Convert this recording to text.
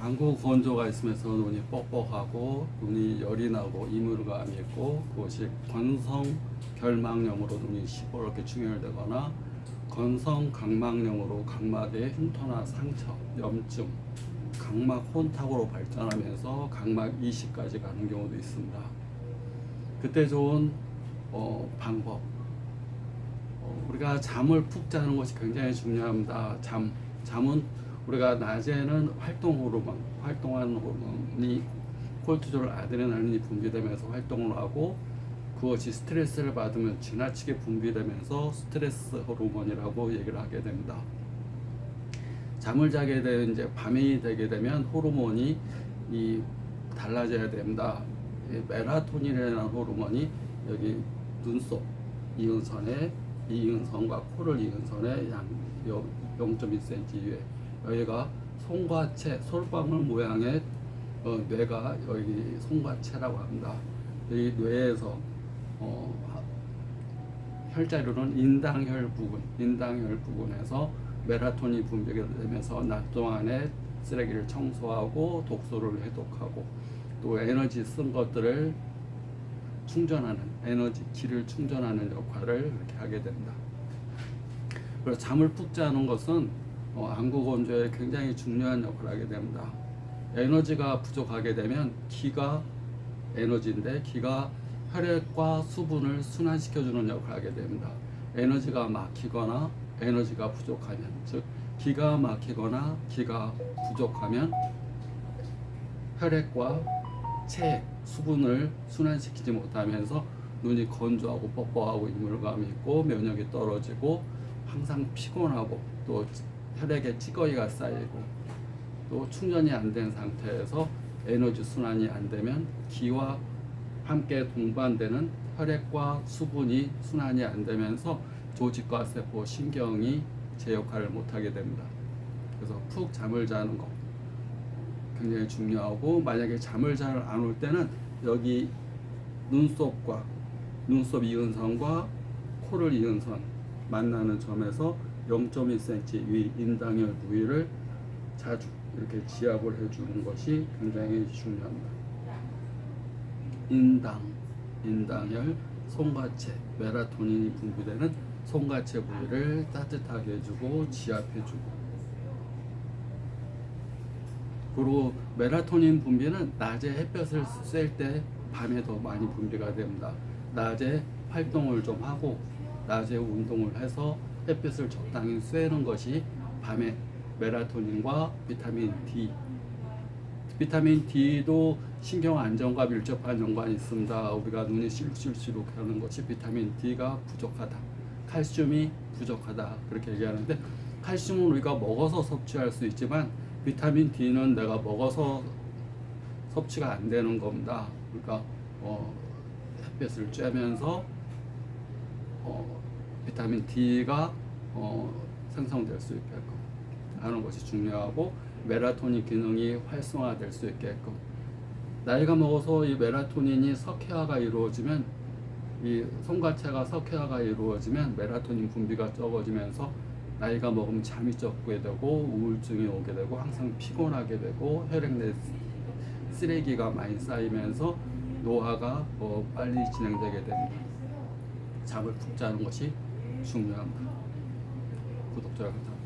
안구 건조가 있으면서 눈이 뻑뻑하고 눈이 열이 나고 이물감이 있고 그것이 건성 결막염으로 눈이 시퍼렇게 충혈되거나 건성 각막염으로 각막에 흉터나 상처, 염증, 각막 혼탁으로 발전하면서 각막 이식까지 가는 경우도 있습니다. 그때 좋은 어, 방법 어, 우리가 잠을 푹 자는 것이 굉장히 중요합니다. 잠 잠은 우리가 낮에는 활동 호르몬, 활동하는 호르몬이 콜티졸, 아드레날린이 분비되면서 활동을 하고 그것이 스트레스를 받으면 지나치게 분비되면서 스트레스 호르몬이라고 얘기를 하게 됩니다. 잠을 자게 되면 이제 밤이 되게 되면 호르몬이 이 달라져야 됩니다. 이 멜라토닌이라는 호르몬이 여기 눈썹 이은선에 이은선과 코를 이은선에 양 0.1cm 위에 여기가 송과체 솔방울 모양의 어, 뇌가 여기 송과체라고 합니다. 이 뇌에서 어, 하- 혈자료는 인당혈 부분, 인당혈 부분에서 멜라토닌 분비가 되면서 낮 동안에 쓰레기를 청소하고 독소를 해독하고 또 에너지 쓴 것들을 충전하는 에너지 기를 충전하는 역할을 이렇게 하게 됩니다. 그래서 잠을 푹 자는 것은 어, 안구 건조에 굉장히 중요한 역할을 하게 됩니다. 에너지가 부족하게 되면 기가 에너지인데 기가 혈액과 수분을 순환시켜주는 역할을 하게 됩니다. 에너지가 막히거나 에너지가 부족하면 즉 기가 막히거나 기가 부족하면 혈액과 체액, 수분을 순환시키지 못하면서 눈이 건조하고 뻑뻑하고 이물감이 있고 면역이 떨어지고 항상 피곤하고 또 혈액에 찌꺼기가 쌓이고 또 충전이 안 된 상태에서 에너지 순환이 안 되면 기와 함께 동반되는 혈액과 수분이 순환이 안 되면서 조직과 세포, 신경이 제 역할을 못하게 됩니다. 그래서 푹 잠을 자는 것 굉장히 중요하고 만약에 잠을 잘 안 올 때는 여기 눈썹과 눈썹 이은선과 코를 이은선 만나는 점에서 0.1cm 위 인당혈 부위를 자주 이렇게 지압을 해주는 것이 굉장히 중요합니다. 인당, 인당혈, 송가체, 멜라토닌이 분비되는 송가체 부위를 따뜻하게 해주고 지압해주고 그리고 멜라토닌 분비는 낮에 햇볕을 쐴 때 밤에 더 많이 분비가 됩니다. 낮에 활동을 좀 하고 낮에 운동을 해서 햇빛을 적당히 쐬는 것이 밤에 멜라토닌과 비타민 D 비타민 D도 신경 안정과 밀접한 연관이 있습니다. 우리가 눈이 실실시룩 하는 것이 비타민 D가 부족하다. 칼슘이 부족하다. 그렇게 얘기하는데 칼슘은 우리가 먹어서 섭취할 수 있지만 비타민 D는 내가 먹어서 섭취가 안 되는 겁니다. 그러니까 어, 햇볕을 쬐면서 어, 비타민 D가 어, 생성될 수 있게끔 하는 것이 중요하고 멜라토닌 기능이 활성화될 수 있게끔 나이가 먹어서 이 멜라토닌이 석회화가 이루어지면 이 송가체가 석회화가 이루어지면 멜라토닌 분비가 적어지면서 나이가 먹으면 잠이 적게 되고 우울증이 오게 되고 항상 피곤하게 되고 혈액 내 쓰레기가 많이 쌓이면서 노화가 더 빨리 진행되게 됩니다. 잠을 푹 자는 것이 중요합니다. 구독자 감사합니다.